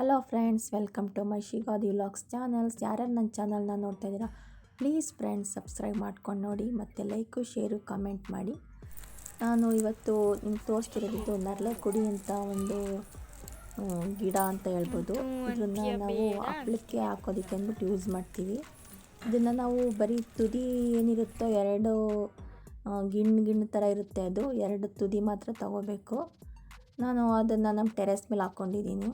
Hello friends, welcome to my Shigadi vlogs channels. ಯಾರ್ಯಾರು ನನ್ನ ಚಾನಲ್ನ ನೋಡ್ತಾ ಇದ್ದೀರಾ, ಪ್ಲೀಸ್ ಫ್ರೆಂಡ್ಸ್ ಸಬ್ಸ್ಕ್ರೈಬ್ ಮಾಡ್ಕೊಂಡು ನೋಡಿ, ಮತ್ತು ಲೈಕು, ಶೇರು, ಕಮೆಂಟ್ ಮಾಡಿ. ನಾನು ಇವತ್ತು ನಿಮ್ಗೆ ತೋರಿಸ್ತಿರೋದು ನರಳೆ ಕುಡಿ ಅಂತ ಒಂದು ಗಿಡ ಅಂತ ಹೇಳ್ಬೋದು. ಇದನ್ನು ನಾವು ಹಪ್ಳಕ್ಕೆ ಹಾಕೋದಕ್ಕೆ ಅಂದ್ಬಿಟ್ಟು ಯೂಸ್ ಮಾಡ್ತೀವಿ. ಇದನ್ನು ನಾವು ಬರೀ ತುದಿ ಏನಿರುತ್ತೋ ಎರಡು ಗಿಣ್ಣು ಗಿಣ್ಣು ಥರ ಇರುತ್ತೆ ಅದು. ಎರಡು ತುದಿ ಮಾತ್ರ ತಗೋಬೇಕು. ನಾನು ಅದನ್ನು ನಮ್ಮ ಟೆರೆಸ್ ಮೇಲೆ ಹಾಕ್ಕೊಂಡಿದ್ದೀನಿ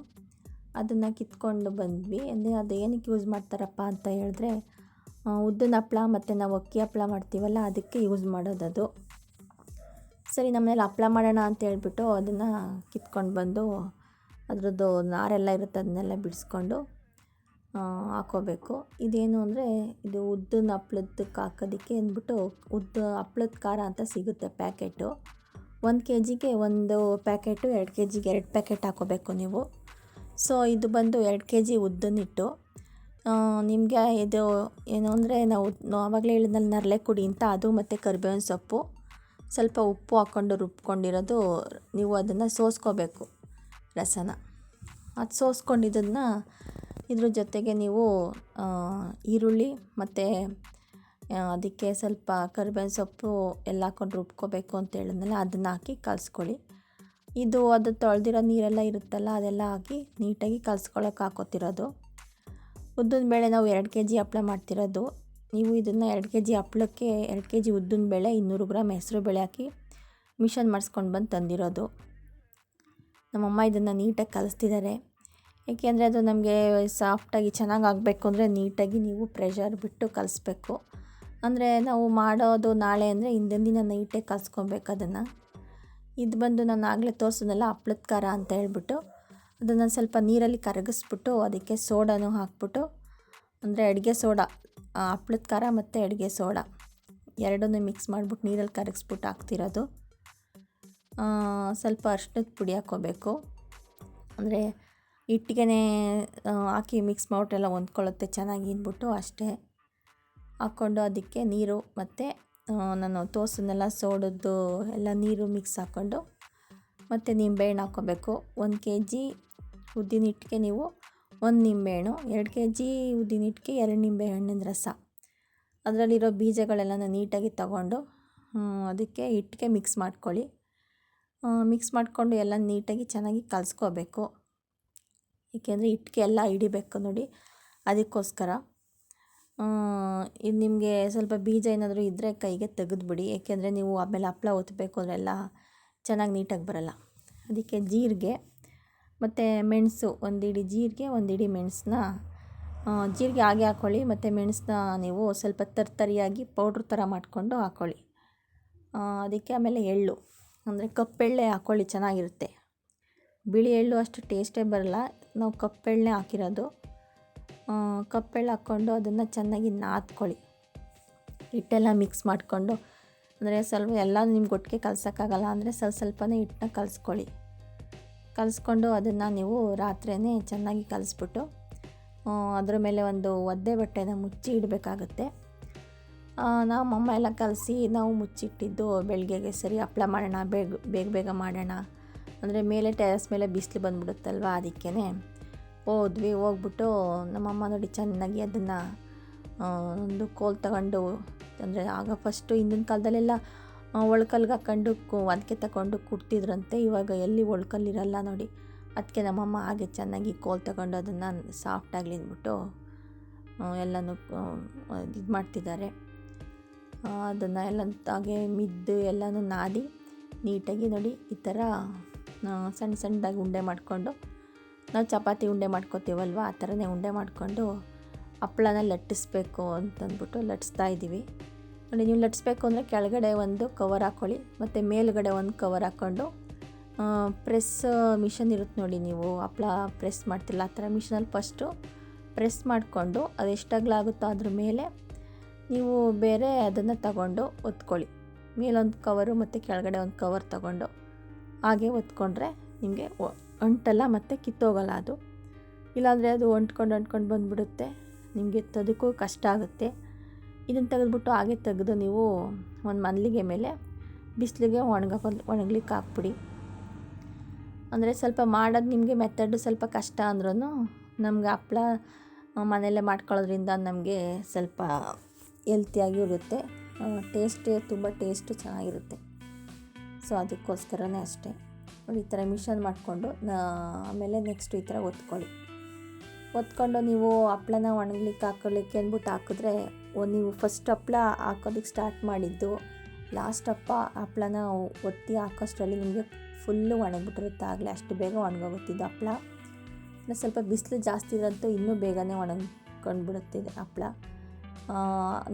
ಅದನ್ನು ಕಿತ್ಕೊಂಡು ಬಂದ್ವಿ. ಅಂದರೆ ಅದು ಏನಕ್ಕೆ ಯೂಸ್ ಮಾಡ್ತಾರಪ್ಪ ಅಂತ ಹೇಳಿದ್ರೆ ಉದ್ದನ ಹಪ್ಳ ಮತ್ತು ನಾವು ಅಕ್ಕಿ ಹಪ್ಳ ಮಾಡ್ತೀವಲ್ಲ, ಅದಕ್ಕೆ ಯೂಸ್ ಮಾಡೋದದು ಸರಿ ನಮ್ಮನೇಲಿ ಹಪ್ಳ ಮಾಡೋಣ ಅಂತ ಹೇಳ್ಬಿಟ್ಟು ಅದನ್ನು ಕಿತ್ಕೊಂಡು ಬಂದು, ಅದರದ್ದು ನಾರೆಲ್ಲ ಇರುತ್ತೆ, ಅದನ್ನೆಲ್ಲ ಬಿಡಿಸ್ಕೊಂಡು ಹಾಕೋಬೇಕು. ಇದೇನು ಅಂದರೆ, ಇದು ಉದ್ದಿನ ಹಪ್ಳದಕ್ಕೆ ಹಾಕೋದಕ್ಕೆ ಅಂದ್ಬಿಟ್ಟು, ಉದ್ದ ಹಪ್ಳದ ಖಾರ ಅಂತ ಸಿಗುತ್ತೆ ಪ್ಯಾಕೆಟು ಒಂದು ಕೆ ಜಿಗೆ ಒಂದು ಪ್ಯಾಕೆಟು ಎರಡು ಕೆ ಜಿಗೆ ಎರಡು ಪ್ಯಾಕೆಟ್ ಹಾಕೋಬೇಕು ನೀವು. ಸೊ, ಇದು ಬಂದು ಎರಡು ಕೆ ಜಿ ಉದ್ದನಿಟ್ಟು ನಿಮಗೆ ಇದು ಏನು ಅಂದರೆ ನಾವು ಆವಾಗಲೇ ಹೇಳಿದ್ನಲ್ಲಿ ನರಳೆ ಕುಡಿ ಅಂತ, ಅದು ಮತ್ತು ಕರಿಬೇವಿನ ಸೊಪ್ಪು. ಸ್ವಲ್ಪ ಉಪ್ಪು ಹಾಕ್ಕೊಂಡು ರುಬ್ಕೊಂಡಿರೋದು ನೀವು ಅದನ್ನು ಸೋಸ್ಕೋಬೇಕು ರಸನ. ಅದು ಸೋಸ್ಕೊಂಡಿದ್ದನ್ನು ಇದ್ರ ಜೊತೆಗೆ ನೀವು ಈರುಳ್ಳಿ ಮತ್ತು ಅದಕ್ಕೆ ಸ್ವಲ್ಪ ಕರಿಬೇವಿನ ಸೊಪ್ಪು ಎಲ್ಲ ಹಾಕೊಂಡು ರುಬ್ಕೋಬೇಕು ಅಂತ ಹೇಳಿದ್ನಲ್ಲ, ಅದನ್ನು ಹಾಕಿ ಕಲಿಸ್ಕೊಳ್ಳಿ. ಇದು ಅದು ತೊಳೆದಿರೋ ನೀರೆಲ್ಲ ಇರುತ್ತಲ್ಲ, ಅದೆಲ್ಲ ಹಾಕಿ ನೀಟಾಗಿ ಕಲಿಸ್ಕೊಳಕ್ಕೆ ಹಾಕೋತಿರೋದು. ಉದ್ದಿನ ಬೇಳೆ ನಾವು ಎರಡು ಕೆ ಜಿ ಹಪ್ಳ ಮಾಡ್ತಿರೋದು. ನೀವು ಇದನ್ನು ಎರಡು ಕೆ ಜಿ ಹಪ್ಳಕ್ಕೆ ಎರಡು ಕೆ ಜಿ ಉದ್ದಿನ ಬೇಳೆ, ಇನ್ನೂರು ಗ್ರಾಮ್ ಹೆಸರು ಬೇಳೆ ಹಾಕಿ ಮಿಷನ್ ಮಾಡಿಸ್ಕೊಂಡು ಬಂದು ತಂದಿರೋದು. ನಮ್ಮಮ್ಮ ಇದನ್ನು ನೀಟಾಗಿ ಕಲಿಸ್ತಿದ್ದಾರೆ ಏಕೆಂದರೆ ಅದು ನಮಗೆ ಸಾಫ್ಟಾಗಿ ಚೆನ್ನಾಗಿ ಆಗಬೇಕು ಅಂದರೆ ನೀಟಾಗಿ ನೀವು ಪ್ರೆಷರ್ ಬಿಟ್ಟು ಕಲಿಸ್ಬೇಕು. ಅಂದರೆ ನಾವು ಮಾಡೋದು ನಾಳೆ ಅಂದರೆ ಹಿಂದಿನ ದಿನ ನೈಟೇ ಕಲಿಸ್ಕೊಬೇಕು ಅದನ್ನು. ಇದು ಬಂದು ನಾನು ಆಗಲೇ ತೋರಿಸಿದ್ನಲ್ಲ ಹಪ್ಳದ ಖಾರ ಅಂತ ಹೇಳ್ಬಿಟ್ಟು ಅದನ್ನು ಸ್ವಲ್ಪ ನೀರಲ್ಲಿ ಕರಗಿಸ್ಬಿಟ್ಟು ಅದಕ್ಕೆ ಸೋಡಾನು ಹಾಕ್ಬಿಟ್ಟು, ಅಂದರೆ ಅಡುಗೆ ಸೋಡಾ ಹಪ್ಳದ ಖಾರ ಮತ್ತು ಅಡುಗೆ ಸೋಡಾ ಎರಡನ್ನೂ ಮಿಕ್ಸ್ ಮಾಡಿಬಿಟ್ಟು ನೀರಲ್ಲಿ ಕರಗಿಸ್ಬಿಟ್ಟು ಹಾಕ್ತಿರೋದು. ಸ್ವಲ್ಪ ಅರ್ಶಿನದ ಪುಡಿ ಹಾಕೋಬೇಕು ಅಂದರೆ ಹಿಟ್ಟಿಗೆ ಹಾಕಿ ಮಿಕ್ಸ್ ಮಾಡಿಬಿಟ್ಟೆಲ್ಲ ಹೊಂದ್ಕೊಳ್ಳುತ್ತೆ, ಚೆನ್ನಾಗಿ ಅಂದ್ಬಿಟ್ಟು ಅಷ್ಟೇ. ಹಾಕ್ಕೊಂಡು ಅದಕ್ಕೆ ನೀರು ಮತ್ತು ನಾನು ತೋಸನ್ನೆಲ್ಲ ಸೋಡದ್ದು ಎಲ್ಲ ನೀರು ಮಿಕ್ಸ್ ಹಾಕ್ಕೊಂಡು ಮತ್ತು ನಿಂಬೆಹಣ್ಣು ಹಾಕ್ಕೋಬೇಕು. ಒಂದು ಕೆ ಜಿ ಉದ್ದಿನ ಹಿಟ್ಟಿಗೆ ನೀವು ಒಂದು ನಿಂಬೆಹಣ್ಣು, ಎರಡು ಕೆ ಜಿ ಉದ್ದಿನ ಹಿಟ್ಟಿಗೆ ಎರಡು ನಿಂಬೆ ಹಣ್ಣಿನ ರಸ. ಅದರಲ್ಲಿರೋ ಬೀಜಗಳೆಲ್ಲನ ನೀಟಾಗಿ ತಗೊಂಡು ಅದಕ್ಕೆ ಹಿಟ್ಟಿಗೆ ಮಿಕ್ಸ್ ಮಾಡ್ಕೊಳ್ಳಿ. ಮಿಕ್ಸ್ ಮಾಡಿಕೊಂಡು ಎಲ್ಲ ನೀಟಾಗಿ ಚೆನ್ನಾಗಿ ಕಲಸ್ಕೋಬೇಕು. ಏಕೆಂದರೆ ಹಿಟ್ಟಿಗೆ ಎಲ್ಲ ಹಿಡಿಬೇಕು ನೋಡಿ, ಅದಕ್ಕೋಸ್ಕರ. ಇದು ನಿಮಗೆ ಸ್ವಲ್ಪ ಬೀಜ ಏನಾದರೂ ಇದ್ದರೆ ಕೈಗೆ ತೆಗೆದುಬಿಡಿ. ಏಕೆಂದರೆ ನೀವು ಆಮೇಲೆ ಹಪ್ಳ ಒತ್ತಬೇಕು ಅದೆಲ್ಲ ಚೆನ್ನಾಗಿ ನೀಟಾಗಿ ಬರಲ್ಲ. ಅದಕ್ಕೆ ಜೀರಿಗೆ, ಮತ್ತು ಮೆಣಸು ಒಂದು ಜೀರಿಗೆ ಒಂದು ಮೆಣಸನ್ನ ಜೀರಿಗೆ ಹಾಗೆ ಹಾಕ್ಕೊಳ್ಳಿ ಮತ್ತು ಮೆಣಸನ್ನ ನೀವು ಸ್ವಲ್ಪ ತರ್ತರಿಯಾಗಿ ಪೌಡ್ರ್ ಥರ ಮಾಡಿಕೊಂಡು ಹಾಕ್ಕೊಳ್ಳಿ ಅದಕ್ಕೆ ಆಮೇಲೆ ಎಳ್ಳು. ಅಂದರೆ ಕಪ್ಪೆಳ್ಳೆ ಹಾಕ್ಕೊಳ್ಳಿ ಚೆನ್ನಾಗಿರುತ್ತೆ. ಬಿಳಿ ಎಳ್ಳು ಅಷ್ಟು ಟೇಸ್ಟೇ ಬರಲ್ಲ. ನಾವು ಕಪ್ಪೆಳ್ಳೆ ಹಾಕಿರೋದು. ಕಪ್ಪೆಳ್ಳು ಹಾಕ್ಕೊಂಡು ಅದನ್ನು ಚೆನ್ನಾಗಿ ನಾದ್ಕೊಳ್ಳಿ. ಹಿಟ್ಟೆಲ್ಲ ಮಿಕ್ಸ್ ಮಾಡಿಕೊಂಡು. ಅಂದರೆ ಸ್ವಲ್ಪ ಎಲ್ಲ ನಿಮ್ಗೆ ಒಟ್ಟಿಗೆ ಕಲ್ಸೋಕ್ಕಾಗಲ್ಲ ಅಂದರೆ ಸ್ವಲ್ಪ ಸ್ವಲ್ಪನೇ ಹಿಟ್ಟನ್ನ ಕಲಿಸ್ಕೊಳ್ಳಿ. ಕಲಿಸ್ಕೊಂಡು ಅದನ್ನು ನೀವು ರಾತ್ರಿಯೇ ಚೆನ್ನಾಗಿ ಕಲಿಸ್ಬಿಟ್ಟು ಅದರ ಅದ್ರ ಮೇಲೆ ಒಂದು ಒದ್ದೆ ಬಟ್ಟೆನ ಮುಚ್ಚಿ ಇಡಬೇಕಾಗುತ್ತೆ. ನಾವು ಅಮ್ಮ ಎಲ್ಲ ಕಲಸಿ ನಾವು ಮುಚ್ಚಿಟ್ಟಿದ್ದು ಬೆಳಗ್ಗೆಗೆ ಸರಿ ಹಪ್ಳ ಮಾಡೋಣ, ಬೇಗ ಬೇಗ ಬೇಗ ಮಾಡೋಣ. ಅಂದರೆ ಮೇಲೆ ಟೆರಸ್ ಮೇಲೆ ಬಿಸಿಲು ಬಂದ್ಬಿಡುತ್ತಲ್ವ ಅದಕ್ಕೇ ಹೋದ್ವಿ ಹೋಗ್ಬಿಟ್ಟು ನಮ್ಮಮ್ಮ ನೋಡಿ ಚೆನ್ನಾಗಿ ಅದನ್ನು ಒಂದು ಕೋಲ್ ತಗೊಂಡು, ಅಂದರೆ ಆಗ ಫಸ್ಟು ಹಿಂದಿನ ಕಾಲದಲ್ಲೆಲ್ಲ ಒಳ್ಕಲ್ಗೆ ಹಾಕ್ಕೊಂಡು ಕು ಅದಕ್ಕೆ ತಗೊಂಡು ಕುಡ್ತಿದ್ರಂತೆ, ಇವಾಗ ಎಲ್ಲಿ ಒಳ್ಕಲ್ಲಿರಲ್ಲ ನೋಡಿ. ಅದಕ್ಕೆ ನಮ್ಮಮ್ಮ ಹಾಗೆ ಚೆನ್ನಾಗಿ ಕೋಲ್ ತಗೊಂಡು ಅದನ್ನು ಸಾಫ್ಟ್ ಆಗಲಿ ಅಂದ್ಬಿಟ್ಟು ಎಲ್ಲನೂ ಇದು ಮಾಡ್ತಿದ್ದಾರೆ. ಅದನ್ನು ಎಲ್ಲ ಹಾಗೆ ಮಿದ್ದು ಎಲ್ಲನೂ ನಾದಿ, ನೀಟಾಗಿ ನೋಡಿ, ಈ ಥರ ಸಣ್ಣ ಸಣ್ಣದಾಗಿ ಉಂಡೆ ಮಾಡಿಕೊಂಡು ನಾವು ಚಪಾತಿ ಉಂಡೆ ಮಾಡ್ಕೋತೀವಲ್ವ? ಆ ಥರನೇ ಉಂಡೆ ಮಾಡಿಕೊಂಡು ಹಪ್ಪಳನ ಲಟ್ಟಿಸ್ಬೇಕು ಅಂತಂದ್ಬಿಟ್ಟು ಲಟ್ಟಿಸ್ತಾ ಇದ್ದೀವಿ. ನೋಡಿ, ನೀವು ಲಟ್ಟಿಸ್ಬೇಕು ಅಂದರೆ ಕೆಳಗಡೆ ಒಂದು ಕವರ್ ಹಾಕ್ಕೊಳ್ಳಿ ಮತ್ತು ಮೇಲುಗಡೆ ಒಂದು ಕವರ್ ಹಾಕ್ಕೊಂಡು ಪ್ರೆಸ್ ಮಿಷನ್ ಇರುತ್ತೆ ನೋಡಿ ನೀವು ಹಪ್ಪಳ ಪ್ರೆಸ್ ಮಾಡ್ತಿಲ್ಲ, ಆ ಥರ ಮಿಷನಲ್ಲಿ ಫಸ್ಟು ಪ್ರೆಸ್ ಮಾಡಿಕೊಂಡು ಅದು ಎಷ್ಟಾಗ್ಲಾಗುತ್ತೋ ಅದ್ರ ಮೇಲೆ ನೀವು ಬೇರೆ ಅದನ್ನು ತಗೊಂಡು ಒತ್ಕೊಳ್ಳಿ. ಮೇಲೊಂದು ಕವರು ಮತ್ತು ಕೆಳಗಡೆ ಒಂದು ಕವರ್ ತಗೊಂಡು ಹಾಗೆ ಒತ್ಕೊಂಡ್ರೆ ನಿಮಗೆ ಅಂಟಲ್ಲ, ಮತ್ತು ಕಿತ್ತೋಗಲ್ಲ ಅದು. ಇಲ್ಲಾಂದರೆ ಅದು ಅಂಟ್ಕೊಂಡು ಅಂಟ್ಕೊಂಡು ಬಂದುಬಿಡುತ್ತೆ. ನಿಮಗೆ ತದಕ್ಕೂ ಕಷ್ಟ ಆಗುತ್ತೆ. ಇದನ್ನು ತೆಗೆದುಬಿಟ್ಟು ಹಾಗೆ ತೆಗೆದು ನೀವು ಒಂದು ಮಲ್ಲಿಗೆ ಮೇಲೆ ಬಿಸಿಲಿಗೆ ಒಣಗಕ್ಕೆ ಒಣಗ್ಲಿಕ್ಕೆ ಹಾಕ್ಬಿಡಿ. ಅಂದರೆ ಸ್ವಲ್ಪ ಮಾಡೋದು ನಿಮಗೆ ಮೆಥಡ್ ಸ್ವಲ್ಪ ಕಷ್ಟ ಅಂದ್ರೂ ನಮ್ಗೆ ಹಪ್ಳ ಮನೆಯಲ್ಲೇ ಮಾಡ್ಕೊಳ್ಳೋದ್ರಿಂದ ನಮಗೆ ಸ್ವಲ್ಪ ಹೆಲ್ತಿಯಾಗಿ ಇರುತ್ತೆ. ಟೇಸ್ಟ್ ತುಂಬ ಟೇಸ್ಟು ಚೆನ್ನಾಗಿರುತ್ತೆ. ಸೊ ಅದಕ್ಕೋಸ್ಕರನೇ ಅಷ್ಟೇ. ನೋಡಿ, ಈ ಥರ ಮಿಷನ್ ಮಾಡಿಕೊಂಡು ಆಮೇಲೆ ನೆಕ್ಸ್ಟ್ ಈ ಥರ ಒತ್ಕೊಳ್ಳಿ. ಒತ್ಕೊಂಡು ನೀವು ಹಪ್ಳನ ಒಣಗ್ಲಿಕ್ಕೆ ಹಾಕೊಳ್ಳಿಕ್ಕೆ ಅಂದ್ಬಿಟ್ಟು ಹಾಕಿದ್ರೆ ನೀವು ಫಸ್ಟ್ ಹಪ್ಳ ಹಾಕೋದಕ್ಕೆ ಸ್ಟಾರ್ಟ್ ಮಾಡಿದ್ದು ಲಾಸ್ಟ್ ಹಪ್ಪ ಹಪ್ಳನ ಒತ್ತಿ ಹಾಕೋಷ್ಟರಲ್ಲಿ ನಿಮಗೆ ಫುಲ್ಲು ಒಣಗಿಬಿಟ್ಟಿರುತ್ತೆ. ಆಗಲೇ ಅಷ್ಟು ಬೇಗ ಒಣಗೋಗುತ್ತಿದ್ದು ಹಪ್ಳ. ಇನ್ನು ಸ್ವಲ್ಪ ಬಿಸಿಲು ಜಾಸ್ತಿ ಇರೋಂತೂ ಇನ್ನೂ ಬೇಗನೆ ಒಣಗ್ಕೊಂಡು ಬಿಡುತ್ತಿದೆ ಹಪ್ಳ.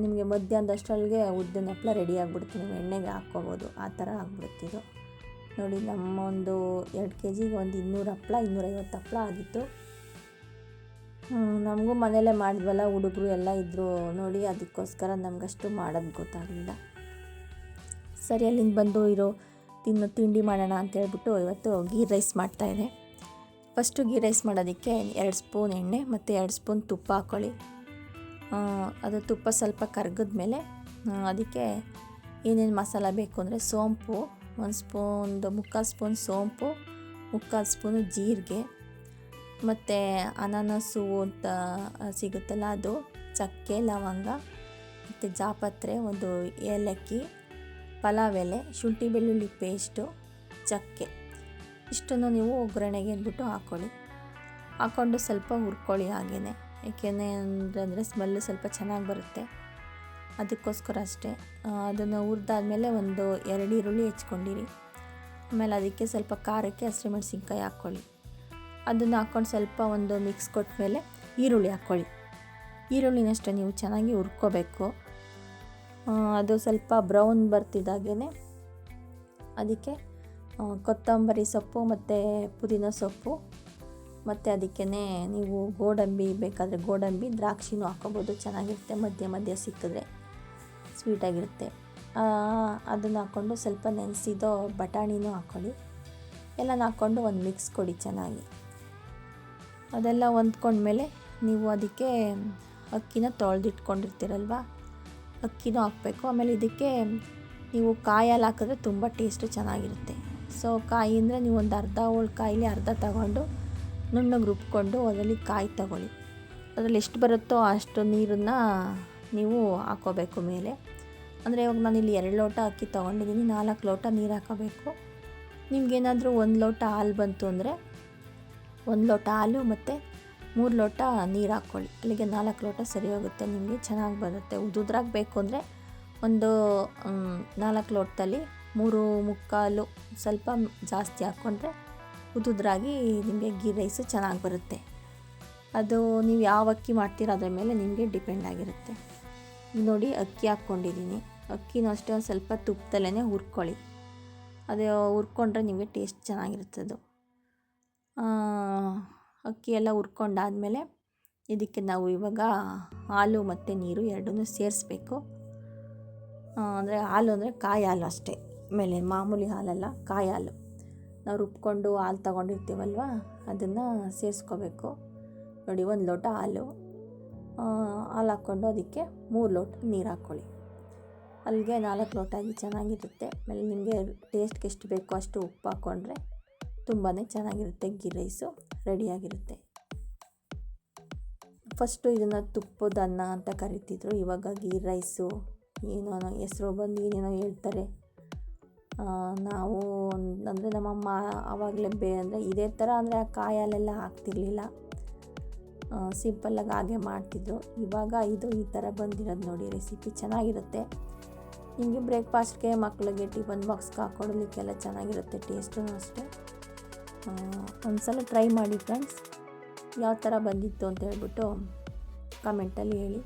ನಿಮಗೆ ಮಧ್ಯಾಹ್ನದಷ್ಟರಲ್ಲಿಗೆ ಉದ್ದಿನ ಹಪ್ಪಳ ರೆಡಿ ಆಗಿಬಿಡುತ್ತೆ. ನೀವು ಎಣ್ಣೆಗೆ ಹಾಕ್ಕೋಬೋದು. ಆ ಥರ ಆಗಿಬಿಡುತ್ತಿದ್ದು ನೋಡಿ ನಮ್ಮ ಒಂದು ಎರಡು ಕೆ ಜಿಗೆ ಒಂದು ಇನ್ನೂರು ಹಪ್ಪಳ ಇನ್ನೂರೈವತ್ತು ಹಪ್ಳ ಆಗಿತ್ತು. ನಮಗೂ ಮನೆಯಲ್ಲೇ ಮಾಡಿದ್ವಲ್ಲ, ಹುಡುಗರು ಎಲ್ಲ ಇದ್ದರು ನೋಡಿ, ಅದಕ್ಕೋಸ್ಕರ ನಮಗಷ್ಟು ಮಾಡೋದು ಗೊತ್ತಾಗಲಿಲ್ಲ. ಸರಿ, ಅಲ್ಲಿಂದ ಬಂದು ಇರೋ, ತಿನ್ನು, ತಿಂಡಿ ಮಾಡೋಣ ಅಂತ ಹೇಳ್ಬಿಟ್ಟು ಇವತ್ತು ಗೀ ರೈಸ್ ಮಾಡ್ತಾಯಿದ್ದೆ ಫಸ್ಟು ಗೀ ರೈಸ್ ಮಾಡೋದಕ್ಕೆ ಎರಡು ಸ್ಪೂನ್ ಎಣ್ಣೆ ಮತ್ತು ಎರಡು ಸ್ಪೂನ್ ತುಪ್ಪ ಹಾಕ್ಕೊಳ್ಳಿ ಅದು ತುಪ್ಪ ಸ್ವಲ್ಪ ಕರಗಿದ ಮೇಲೆ ಅದಕ್ಕೆ ಏನೇನು ಮಸಾಲ ಬೇಕು ಅಂದರೆ ಸೋಂಪು ಒಂದು ಸ್ಪೂನ್ದು ಮುಕ್ಕಾಲು ಸ್ಪೂನ್ ಸೋಂಪು, ಮುಕ್ಕಾಲು ಸ್ಪೂನು ಜೀರಿಗೆ, ಮತ್ತು ಅನಾನಸು ಅಂತ ಸಿಗುತ್ತಲ್ಲ ಅದು, ಚಕ್ಕೆ, ಲವಂಗ, ಮತ್ತು ಜಾಪತ್ರೆ, ಒಂದು ಏಲಕ್ಕಿ, ಪಲಾವ್ ಎಲೆ, ಶುಂಠಿ ಬೆಳ್ಳುಳ್ಳಿ ಪೇಸ್ಟು, ಚಕ್ಕೆ. ಇಷ್ಟನ್ನು ನೀವು ಒಗ್ಗರಣೆಗೆ ಅಂದ್ಬಿಟ್ಟು ಹಾಕ್ಕೊಳ್ಳಿ ಹಾಕ್ಕೊಂಡು ಸ್ವಲ್ಪ ಹುರ್ಕೊಳ್ಳಿ ಹಾಗೇ ಯಾಕೆಂದರೆ ಅಂದರೆ ಸ್ಮೆಲ್ಲು ಸ್ವಲ್ಪ ಚೆನ್ನಾಗಿ ಬರುತ್ತೆ. ಅದಕ್ಕೋಸ್ಕರ ಅಷ್ಟೇ. ಅದನ್ನು ಹುರಿದಾದ್ಮೇಲೆ ಒಂದು ಎರಡು ಈರುಳ್ಳಿ ಹೆಚ್ಕೊಂಡಿರಿ. ಆಮೇಲೆ ಅದಕ್ಕೆ ಸ್ವಲ್ಪ ಖಾರಕ್ಕೆ ಹಸಿಮೆಣಸಿನ್ಕಾಯಿ ಹಾಕ್ಕೊಳ್ಳಿ. ಅದನ್ನು ಹಾಕ್ಕೊಂಡು ಸ್ವಲ್ಪ ಒಂದು ಮಿಕ್ಸ್ ಕೊಟ್ಟ ಮೇಲೆ ಈರುಳ್ಳಿ ಹಾಕ್ಕೊಳ್ಳಿ. ಈರುಳ್ಳಿನಷ್ಟೇ ನೀವು ಚೆನ್ನಾಗಿ ಹುರ್ಕೋಬೇಕು. ಅದು ಸ್ವಲ್ಪ ಬ್ರೌನ್ ಬರ್ತಿದ್ದಾಗೇ ಅದಕ್ಕೆ ಕೊತ್ತಂಬರಿ ಸೊಪ್ಪು ಮತ್ತು ಪುದೀನ ಸೊಪ್ಪು ಮತ್ತು ಅದಕ್ಕೇ ನೀವು ಗೋಡಂಬಿ ಬೇಕಾದರೆ ಗೋಡಂಬಿ, ದ್ರಾಕ್ಷಿನೂ ಹಾಕ್ಕೋಬೋದು. ಚೆನ್ನಾಗಿರುತ್ತೆ ಮಧ್ಯ ಮಧ್ಯ ಸಿಕ್ಕಿದ್ರೆ. ಸ್ವೀಟಾಗಿರುತ್ತೆ. ಅದನ್ನು ಹಾಕ್ಕೊಂಡು ಸ್ವಲ್ಪ ನೆನೆಸಿದೋ ಬಟಾಣಿನೂ ಹಾಕ್ಕೊಳ್ಳಿ ಎಲ್ಲ ಹಾಕ್ಕೊಂಡು ಒಂದು ಮಿಕ್ಸ್ ಕೊಡಿ ಚೆನ್ನಾಗಿ. ಅದೆಲ್ಲ ಹೊಂದ್ಕೊಂಡ್ಮೇಲೆ ನೀವು ಅದಕ್ಕೆ ಅಕ್ಕಿನ ತೊಳೆದಿಟ್ಕೊಂಡಿರ್ತೀರಲ್ವ? ಅಕ್ಕಿನೂ ಹಾಕಬೇಕು. ಆಮೇಲೆ ಇದಕ್ಕೆ ನೀವು ಕಾಯಲ್ಲಿ ಹಾಕಿದ್ರೆ ತುಂಬ ಟೇಸ್ಟು ಚೆನ್ನಾಗಿರುತ್ತೆ. ಸೊ, ಕಾಯಿ ಅಂದರೆ ನೀವು ಒಂದು ಅರ್ಧ ಹೋಳು ಕಾಯಿಲಿ ಅರ್ಧ ತಗೊಂಡು ನುಣ್ಣಗೆ ರುಬ್ಕೊಂಡು ಅದರಲ್ಲಿ ಕಾಯಿ ತಗೊಳ್ಳಿ. ಅದರಲ್ಲಿ ಎಷ್ಟು ಬರುತ್ತೋ ಅಷ್ಟು ನೀರನ್ನು ನೀವು ಹಾಕೋಬೇಕು ಮೇಲೆ. ಅಂದರೆ ಇವಾಗ ಇಲ್ಲಿ ಎರಡು ಲೋಟ ಅಕ್ಕಿ ತೊಗೊಂಡಿದ್ದೀನಿ, ನಾಲ್ಕು ಲೋಟ ನೀರು ಹಾಕೋಬೇಕು. ನಿಮಗೇನಾದರೂ ಒಂದು ಲೋಟ ಹಾಲು ಬಂತು ಅಂದರೆ ಒಂದು ಲೋಟ ಹಾಲು ಮತ್ತು ಮೂರು ಲೋಟ ನೀರು ಹಾಕ್ಕೊಳ್ಳಿ. ಅಲ್ಲಿಗೆ ನಾಲ್ಕು ಲೋಟ ಸರಿ ಹೋಗುತ್ತೆ, ನಿಮಗೆ ಚೆನ್ನಾಗಿ ಬರುತ್ತೆ. ಉದುದ್ರಾಗ ಬೇಕು ಅಂದರೆ ಒಂದು ನಾಲ್ಕು ಲೋಟದಲ್ಲಿ ಮೂರು ಮುಕ್ಕಾಲು ಸ್ವಲ್ಪ ಜಾಸ್ತಿ ಹಾಕ್ಕೊಂಡ್ರೆ ಉದುದ್ರಾಗಿ ನಿಮಗೆ ಗೀ ರೈಸು ಚೆನ್ನಾಗಿ ಬರುತ್ತೆ. ಅದು ನೀವು ಯಾವ ಅಕ್ಕಿ ಮಾಡ್ತೀರ ಅದರ ಮೇಲೆ ನಿಮಗೆ ಡಿಪೆಂಡ್ ಆಗಿರುತ್ತೆ. ನೋಡಿ ಅಕ್ಕಿ ಹಾಕ್ಕೊಂಡಿದ್ದೀನಿ. ಅಕ್ಕಿನೂ ಅಷ್ಟೇ ಒಂದು ಸ್ವಲ್ಪ ತುಪ್ಪದಲ್ಲೇ ಹುರ್ಕೊಳ್ಳಿ. ಅದು ಹುರ್ಕೊಂಡ್ರೆ ನಿಮಗೆ ಟೇಸ್ಟ್ ಚೆನ್ನಾಗಿರುತ್ತದು ಅಕ್ಕಿ ಎಲ್ಲ ಹುರ್ಕೊಂಡಾದಮೇಲೆ ಇದಕ್ಕೆ ನಾವು ಇವಾಗ ಹಾಲು ಮತ್ತು ನೀರು ಎರಡನ್ನೂ ಸೇರಿಸ್ಬೇಕು. ಅಂದರೆ ಹಾಲು ಅಂದರೆ ಕಾಯಿ ಹಾಲು ಅಷ್ಟೇ. ಮೇಲೆ ಮಾಮೂಲಿ ಹಾಲಲ್ಲ, ಕಾಯಿ ಹಾಲು. ನಾವು ರುಬ್ಕೊಂಡು ಹಾಲು ತಗೊಂಡಿರ್ತೀವಲ್ವ, ಅದನ್ನು ಸೇರಿಸ್ಕೋಬೇಕು. ನೋಡಿ ಒಂದು ಲೋಟ ಹಾಲು. ಹಾಲು ಹಾಕ್ಕೊಂಡು ಅದಕ್ಕೆ ಮೂರು ಲೋಟ ನೀರು ಹಾಕ್ಕೊಳ್ಳಿ. ಅಲ್ಲಿಗೆ ನಾಲ್ಕು ಲೋಟ ಆಗಿ ಚೆನ್ನಾಗಿರುತ್ತೆ. ಆಮೇಲೆ ನಿಮಗೆ ಟೇಸ್ಟ್ಗೆ ಎಷ್ಟು ಬೇಕೋ ಅಷ್ಟು ಉಪ್ಪು ಹಾಕ್ಕೊಂಡ್ರೆ ತುಂಬಾ ಚೆನ್ನಾಗಿರುತ್ತೆ ಗೀ ರೈಸು ರೆಡಿಯಾಗಿರುತ್ತೆ. ಫಸ್ಟು ಇದನ್ನು ತುಪ್ಪದ ಅನ್ನ ಅಂತ ಕರಿತಿದ್ರು. ಇವಾಗ ಗೀ ರೈಸು ಏನೋ ಹೆಸರು ಬಂದು ಏನೇನೋ ಹೇಳ್ತಾರೆ. ನಾವು ಅಂದರೆ ನಮ್ಮಮ್ಮ ಆವಾಗಲೇ ಬೇ ಅಂದರೆ ಇದೇ ಥರ ಅಂದರೆ ಆ ಕಾಯಲ್ಲೆಲ್ಲ ಹಾಕ್ತಿರ್ಲಿಲ್ಲ. ಸಿಂಪಲ್ಲಾಗಿ ಹಾಗೆ ಮಾಡ್ತಿದ್ರು. ಇವಾಗ ಇದು ಈ ಥರ ಬಂದಿರೋದು ನೋಡಿ ರೆಸಿಪಿ ಚೆನ್ನಾಗಿರುತ್ತೆ. ನಿಮಗೆ ಬ್ರೇಕ್ಫಾಸ್ಟ್ಗೆ ಮಕ್ಕಳಿಗೆ ಟಿಫನ್ ಬಾಕ್ಸ್ಗೆ ಹಾಕ್ಕೊಡ್ಲಿಕ್ಕೆಲ್ಲ ಚೆನ್ನಾಗಿರುತ್ತೆ ಟೇಸ್ಟೂ ಅಷ್ಟೇ. ಒಂದು ಸಲ ಟ್ರೈ ಮಾಡಿ ಫ್ರೆಂಡ್ಸ್ ಯಾವ ಥರ ಬಂದಿತ್ತು ಅಂತ ಹೇಳ್ಬಿಟ್ಟು ಕಮೆಂಟಲ್ಲಿ ಹೇಳಿ.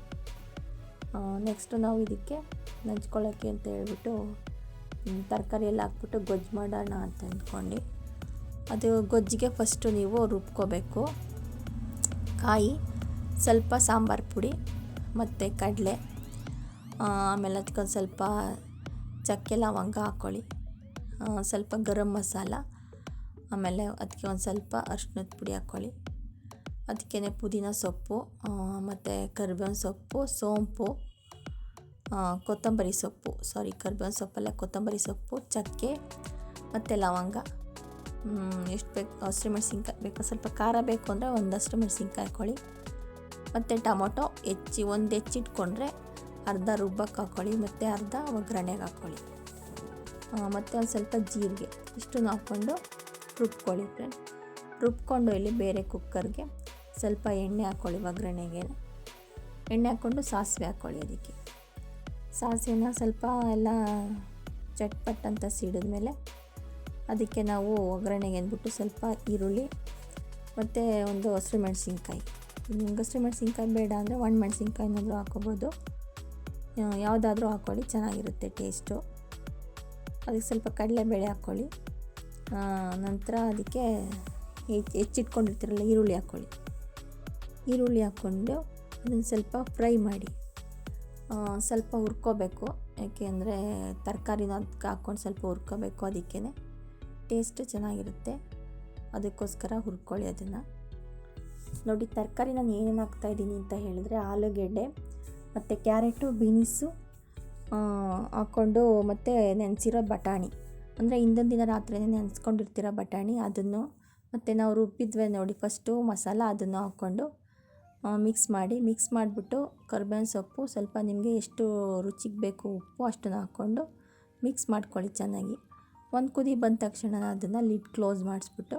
ನೆಕ್ಸ್ಟು ನಾವು ಇದಕ್ಕೆ ನಂಚ್ಕೊಳ್ಳೋಕ್ಕೆ ಅಂತ ಹೇಳ್ಬಿಟ್ಟು ತರಕಾರಿ ಎಲ್ಲ ಹಾಕ್ಬಿಟ್ಟು ಗೊಜ್ಜು ಮಾಡೋಣ ಅಂತ ಅಂದ್ಕೊಂಡು. ಅದು ಗೊಜ್ಜಿಗೆ ಫಸ್ಟು ನೀವು ರುಬ್ಕೋಬೇಕು. ಕಾಯಿ, ಸ್ವಲ್ಪ ಸಾಂಬಾರು ಪುಡಿ ಮತ್ತು ಕಡಲೆ ಆಮೇಲೆ ಅದಕ್ಕೊಂದು ಸ್ವಲ್ಪ ಚಕ್ಕೆ ಲವಂಗ ಹಾಕ್ಕೊಳ್ಳಿ ಸ್ವಲ್ಪ ಗರಂ ಮಸಾಲ, ಆಮೇಲೆ ಅದಕ್ಕೆ ಒಂದು ಸ್ವಲ್ಪ ಅರ್ಶಿನದ ಪುಡಿ ಹಾಕ್ಕೊಳ್ಳಿ ಅದಕ್ಕೇ ಪುದೀನ ಸೊಪ್ಪು ಮತ್ತು ಕರಿಬೇವಿನ ಸೊಪ್ಪು, ಸೋಂಪು ಕೊತ್ತಂಬರಿ ಸೊಪ್ಪು ಸಾರಿ ಕರ್ಬೇವಿನ ಸೊಪ್ಪಲ್ಲ, ಕೊತ್ತಂಬರಿ ಸೊಪ್ಪು, ಚಕ್ಕೆ ಮತ್ತು ಲವಂಗ. ಎಷ್ಟು ಬೇಕು, ಹಸಿರು ಮೆಣಸಿನ್ಕಾಯಿ ಬೇಕು? ಸ್ವಲ್ಪ ಖಾರ ಬೇಕು ಅಂದರೆ ಒಂದಷ್ಟು ಮೆಣಸಿನ್ಕಾಯಿ ಹಾಕ್ಕೊಳ್ಳಿ. ಮತ್ತು ಟೊಮೊಟೊ ಹೆಚ್ಚಿ, ಒಂದು ಹೆಚ್ಚಿಟ್ಕೊಂಡ್ರೆ ಅರ್ಧ ರುಬ್ಬಕ್ಕೆ ಹಾಕ್ಕೊಳ್ಳಿ, ಮತ್ತು ಅರ್ಧ ಒಗ್ಗರಣೆಗೆ ಹಾಕ್ಕೊಳ್ಳಿ. ಮತ್ತು ಒಂದು ಸ್ವಲ್ಪ ಜೀರಿಗೆ ಇಷ್ಟನ್ನು ಹಾಕ್ಕೊಂಡು ರುಬ್ಕೊಳ್ಳಿ ಫ್ರೆಂಡ್ ರುಬ್ಕೊಂಡು ಇಲ್ಲಿ ಬೇರೆ ಕುಕ್ಕರ್ಗೆ ಸ್ವಲ್ಪ ಎಣ್ಣೆ ಹಾಕ್ಕೊಳ್ಳಿ ಒಗ್ಗರಣೆಗೆ. ಎಣ್ಣೆ ಹಾಕ್ಕೊಂಡು ಸಾಸಿವೆ ಹಾಕ್ಕೊಳ್ಳಿ ಅದಕ್ಕೆ. ಸಾಸಿವೆನ ಸ್ವಲ್ಪ ಎಲ್ಲ ಚಟ್ಪಟ್ ಅಂತ ಸಿಡಿದ್ಮೇಲೆ ಅದಕ್ಕೆ ನಾವು ಒಗ್ಗರಣೆಗೆ ಅಂದ್ಬಿಟ್ಟು ಸ್ವಲ್ಪ ಈರುಳ್ಳಿ ಮತ್ತು ಒಂದು ಹಸಿರು ಮೆಣಸಿನ್ಕಾಯಿ. ನಿಮ್ಗೆ ಹಸಿರು ಮೆಣಸಿನ್ಕಾಯಿ ಬೇಡ ಅಂದರೆ ಒಣ ಮೆಣಸಿನ್ಕಾಯಿನಾದರೂ ಹಾಕೋಬೋದು. ಯಾವುದಾದ್ರೂ ಹಾಕ್ಕೊಳ್ಳಿ ಚೆನ್ನಾಗಿರುತ್ತೆ ಟೇಸ್ಟು. ಅದಕ್ಕೆ ಸ್ವಲ್ಪ ಕಡಲೆಬೇಳೆ ಹಾಕ್ಕೊಳ್ಳಿ ನಂತರ ಅದಕ್ಕೆ ಹೆಚ್ಚಿಟ್ಕೊಂಡಿರ್ತೀರಲ್ಲ, ಈರುಳ್ಳಿ ಹಾಕ್ಕೊಳ್ಳಿ ಈರುಳ್ಳಿ ಹಾಕ್ಕೊಂಡು ಅದನ್ನು ಸ್ವಲ್ಪ ಫ್ರೈ ಮಾಡಿ ಸ್ವಲ್ಪ ಹುರ್ಕೋಬೇಕು. ಯಾಕೆಂದರೆ ತರಕಾರಿನ ಅದಕ್ಕೆ ಹಾಕ್ಕೊಂಡು ಸ್ವಲ್ಪ ಹುರ್ಕೋಬೇಕು ಅದಕ್ಕೇ ಟೇಸ್ಟ್ ಚೆನ್ನಾಗಿರುತ್ತೆ. ಅದಕ್ಕೋಸ್ಕರ ಹುರ್ಕೊಳ್ಳಿ ಅದನ್ನು. ನೋಡಿ, ತರಕಾರಿ ನಾನು ಏನೇನು ಹಾಕ್ತಾಯಿದ್ದೀನಿ ಅಂತ ಹೇಳಿದ್ರೆ ಆಲೂಗೆಡ್ಡೆ, ಮತ್ತು ಕ್ಯಾರೆಟು, ಬೀನಿಸು ಹಾಕ್ಕೊಂಡು ಮತ್ತು ನೆನೆಸಿರೋ ಬಟಾಣಿ. ಅಂದರೆ ಹಿಂದೊಂದು ದಿನ ರಾತ್ರಿನೇ ನೆನೆಸ್ಕೊಂಡಿರ್ತೀರ ಬಟಾಣಿ, ಅದನ್ನು ಮತ್ತು ನಾವು ರುಬ್ಬಿದ್ವಿ ನೋಡಿ, ಫಸ್ಟು ಮಸಾಲ ಅದನ್ನು ಹಾಕ್ಕೊಂಡು ಮಿಕ್ಸ್ ಮಾಡಿ. ಮಿಕ್ಸ್ ಮಾಡಿಬಿಟ್ಟು ಕರ್ಬೇವಿನ ಸೊಪ್ಪು, ಸ್ವಲ್ಪ ನಿಮಗೆ ಎಷ್ಟು ರುಚಿಗೆ ಬೇಕು ಉಪ್ಪು ಅಷ್ಟನ್ನು ಹಾಕ್ಕೊಂಡು ಮಿಕ್ಸ್ ಮಾಡ್ಕೊಳ್ಳಿ ಚೆನ್ನಾಗಿ. ಒಂದು ಕುದಿ ಬಂದ ತಕ್ಷಣ ಅದನ್ನು ಲಿಡ್ ಕ್ಲೋಸ್ ಮಾಡಿಸ್ಬಿಟ್ಟು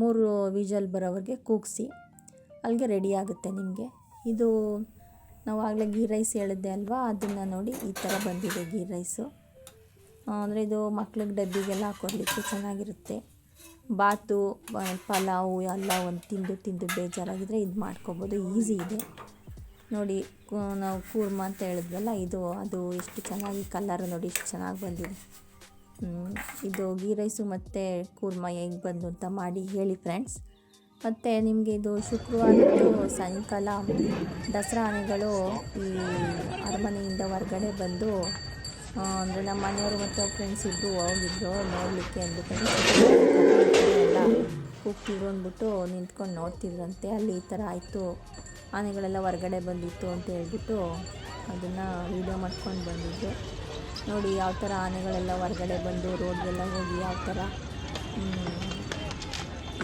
ಮೂರು ವಿಜಲ್ ಬರೋವರೆಗೆ ಕೂಗಿಸಿ, ಅಲ್ಲಿಗೆ ರೆಡಿ ಆಗುತ್ತೆ ನಿಮಗೆ. ಇದು ನಾವು ಆಗಲೇ ಗೀ ರೈಸ್ ಹೇಳಿದ್ದೆ ಅಲ್ವಾ? ಅದನ್ನು ನೋಡಿ ಈ ಥರ ಬಂದಿದೆ ಗೀ ರೈಸು. ಅಂದರೆ ಇದು ಮಕ್ಳಿಗೆ ಡಬ್ಬಿಗೆಲ್ಲ ಹಾಕೊಡ್ಲಿಕ್ಕೆ ಚೆನ್ನಾಗಿರುತ್ತೆ. ಬಾತು ಪಲಾವು ಎಲ್ಲ ಒಂದು ತಿಂದು ತಿಂದು ಬೇಜಾರಾಗಿದ್ದರೆ ಇದು ಮಾಡ್ಕೊಬೋದು. ಈಸಿ ಇದೆ. ನೋಡಿ ನಾವು ಕೂರ್ಮ ಅಂತ ಹೇಳಿದ್ವಲ್ಲ, ಇದು, ಅದು ಎಷ್ಟು ಚೆನ್ನಾಗಿ, ಕಲರ್ ನೋಡಿ, ಎಷ್ಟು ಚೆನ್ನಾಗಿ ಬಂದಿದೆ. ಇದು ಗೀ ರೈಸು ಮತ್ತು ಕೂರ್ಮ ಹೇಗೆ ಬಂದು ಅಂತ ಮಾಡಿ ಹೇಳಿ ಫ್ರೆಂಡ್ಸ್. ಮತ್ತು ನಿಮಗೆ ಇದು ಶುಕ್ರವಾರದ್ದು ಸಾಯಂಕಾಲ ದಸರಾ ಆನೆಗಳು ಈ ಅರಮನೆಯಿಂದ ಹೊರಗಡೆ ಬಂದು ಅಂದರೆ ನಮ್ಮ ಮನೆಯವರು ಮತ್ತು ಫ್ರೆಂಡ್ಸ್ ಇದ್ದು ಹೋಗಿದ್ರು ನೋಡಲಿಕ್ಕೆ ಅಂದ್ಬಿಟ್ಟು ಎಲ್ಲ ಕೂಗ್ತಿದ್ರು ನಿಂತ್ಕೊಂಡು ನೋಡ್ತಿದ್ರಂತೆ. ಅಲ್ಲಿ ಈ ಥರ ಆಯಿತು ಆನೆಗಳೆಲ್ಲ ಹೊರಗಡೆ ಬಂದಿತ್ತು ಅಂತ ಹೇಳ್ಬಿಟ್ಟು ಅದನ್ನು ವೀಡಿಯೋ ಮಾಡ್ಕೊಂಡು ಬಂದಿದ್ದು. ನೋಡಿ ಯಾವ ಥರ ಆನೆಗಳೆಲ್ಲ ಹೊರಗಡೆ ಬಂದು ರೋಡ್ಗೆಲ್ಲ ಹೋಗಿ ಯಾವ ಥರ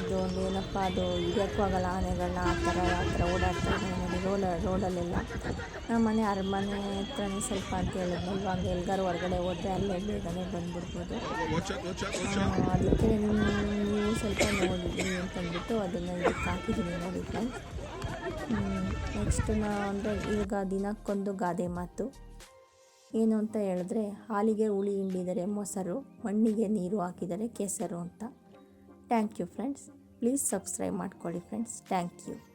ಇದು ಒಂದು ಏನಪ್ಪ, ಅದು ಇದಕ್ಕೂ ಆಗಲ್ಲ ಆನೆಗಳನ್ನ ಆ ಥರ ಯಾವ ಥರ ಓಡಾಡ್ತಾರೆ ನೋಡಿ ರೋಡ ರೋಡಲ್ಲೆಲ್ಲ. ನಮ್ಮ ಮನೆ ಅರಮನೆ ಹತ್ರನೇ ಸ್ವಲ್ಪ ಅಂತ ಹೇಳಿದ್ನಲ್ವ, ಹಂಗೆ ಎಲ್ಗಾರು ಹೊರಗಡೆ ಹೋದರೆ ಅಲ್ಲೇ ಬೇಗನೆ ಬಂದ್ಬಿಡ್ಬೋದು. ಅದಕ್ಕೆ ನೀವು ಸ್ವಲ್ಪ ನೋಡಿದ್ದೀನಿ ಅಂತಂದ್ಬಿಟ್ಟು ಅದನ್ನು ಇದಕ್ಕೆ ಹಾಕಿದ್ದೀನಿ ನೋಡಿ ಫ್ರೆಂಡ್ಸ್ ನೆಕ್ಸ್ಟ್ ಅಂದರೆ ಈಗ ದಿನಕ್ಕೊಂದು ಗಾದೆ ಮಾತು. ಏನು ಅಂತ ಹೇಳಿದ್ರೆ, ಹಾಲಿಗೆ ಹುಳಿ ಹಿಂಡಿದರೆ ಮೊಸರು, ಮಣ್ಣಿಗೆ ನೀರು ಹಾಕಿದರೆ ಕೆಸರು ಅಂತ. Thank you friends. Please subscribe ಮಾಡ್ಕೊಳ್ಳಿ ಫ್ರೆಂಡ್ಸ್. Thank you.